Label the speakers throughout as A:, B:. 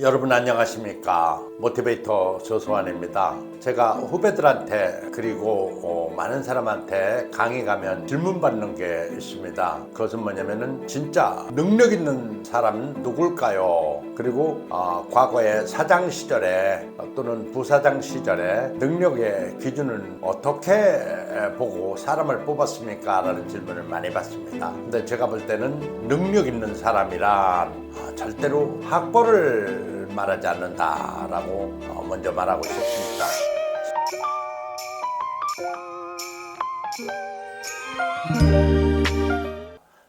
A: 여러분 안녕하십니까? 모티베이터 조소환입니다. 제가 후배들한테 그리고 어, 많은 사람한테 강의 가면 질문 받는 게 있습니다. 그것은 뭐냐면은 진짜 능력 있는 사람은 누굴까요? 그리고 어, 과거에 사장 시절에 또는 부사장 시절에 능력의 기준은 어떻게 보고 사람을 뽑았습니까? 라는 질문을 많이 받습니다. 근데 제가 볼 때는 능력 있는 사람이란 아, 절대로 학벌을 말하지 않는다라고 어, 먼저 말하고 싶습니다.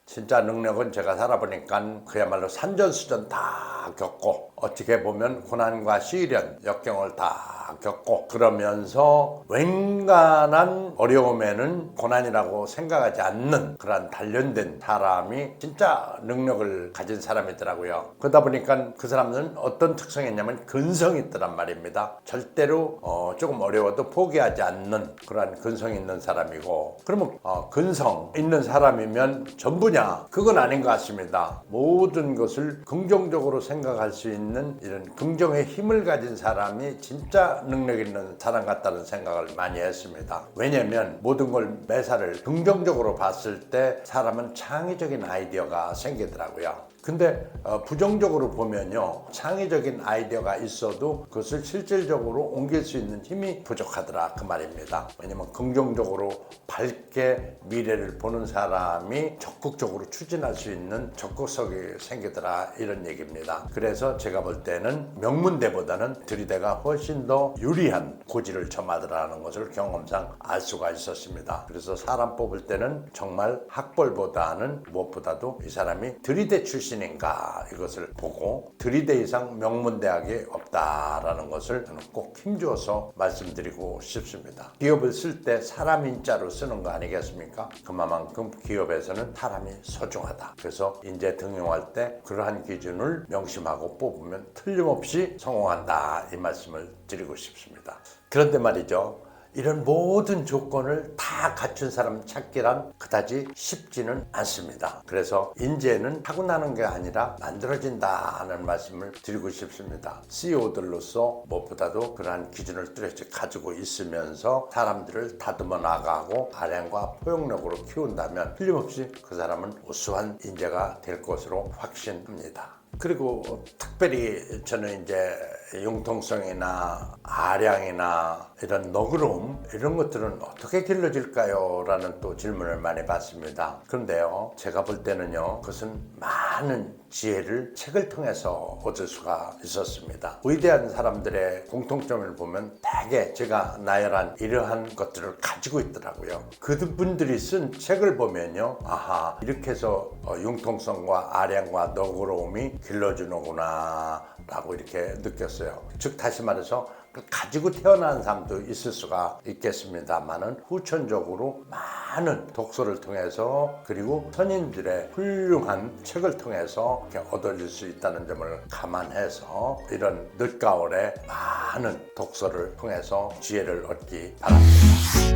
A: 진짜 능력은 제가 살아보니까 그야말로 산전수전 다 겪고 어떻게 보면 고난과 시련, 역경을 다 겪고 그러면서 웬간한 어려움에는 고난이라고 생각하지 않는 그런 단련된 사람이 진짜 능력을 가진 사람이더라고요. 그러다 보니까 그 사람은 어떤 특성이 있냐면 근성이 있더란 말입니다. 절대로 어, 조금 어려워도 포기하지 않는 그러한 근성이 있는 사람이고 그러면 어, 근성 있는 사람이면 전부냐? 그건 아닌 것 같습니다. 모든 것을 긍정적으로 생각할 수 있는 이런 긍정의 힘을 가진 사람이 진짜 능력 있는 사람 같다는 생각을 많이 했습니다. 왜냐하면 모든 걸 매사를 긍정적으로 봤을 때 사람은 창의적인 아이디어가 생기더라고요. 근데 어, 부정적으로 보면요. 창의적인 아이디어가 있어도 그것을 실질적으로 옮길 수 있는 힘이 부족하더라. 그 말입니다. 왜냐면 긍정적으로 밝게 미래를 보는 사람이 적극적으로 추진할 수 있는 적극성이 생기더라. 이런 얘기입니다. 그래서 제가 볼 때는 명문대보다는 들이대가 훨씬 더 유리한 고지를 점하더라는 것을 경험상 알 수가 있었습니다 그래서 사람 뽑을 때는 정말 학벌보다는 무엇보다도 이 사람이 들이대 출신 인가 이것을 보고 들이대 이상 명문대학이 없다라는 것을 저는 꼭 힘주어서 말씀드리고 싶습니다. 기업을 쓸 때 사람 인자로 쓰는 거 아니겠습니까? 그만큼 기업에서는 사람이 소중하다. 그래서 인재 등용할 때 그러한 기준을 명심하고 뽑으면 틀림없이 성공한다. 이 말씀을 드리고 싶습니다. 그런데 말이죠. 이런 모든 조건을 다 갖춘 사람 찾기란 그다지 쉽지는 않습니다. 그래서 인재는 타고나는 게 아니라 만들어진다는 말씀을 드리고 싶습니다. CEO들로서 무엇보다도 그러한 기준을 뚜렷이 가지고 있으면서 사람들을 다듬어 나가고 발행과 포용력으로 키운다면 틀림없이 그 사람은 우수한 인재가 될 것으로 확신합니다. 그리고 특별히 저는 이제 융통성이나 아량이나 이런 너그러움 이런 것들은 어떻게 길러질까요? 라는 또 질문을 많이 받습니다. 그런데요, 제가 볼 때는요, 그것은 많 은 지혜를 책을 통해서 얻을 수가 있었습니다. 위대한 사람들의 공통점을 보면 대개 제가 나열한 이러한 것들을 가지고 있더라고요. 그분들이 쓴 책을 보면요, 아하, 이렇게 해서 어, 융통성과 아량과 너그러움이 길러주는구나. 라고 이렇게 느꼈어요. 즉, 다시 말해서 가지고 태어난 사람도 있을 수가 있겠습니다만은 후천적으로 많은 독서를 통해서 그리고 선인들의 훌륭한 책을 통해서 얻어질 수 있다는 점을 감안해서 이런 늦가을에 많은 독서를 통해서 지혜를 얻기 바랍니다.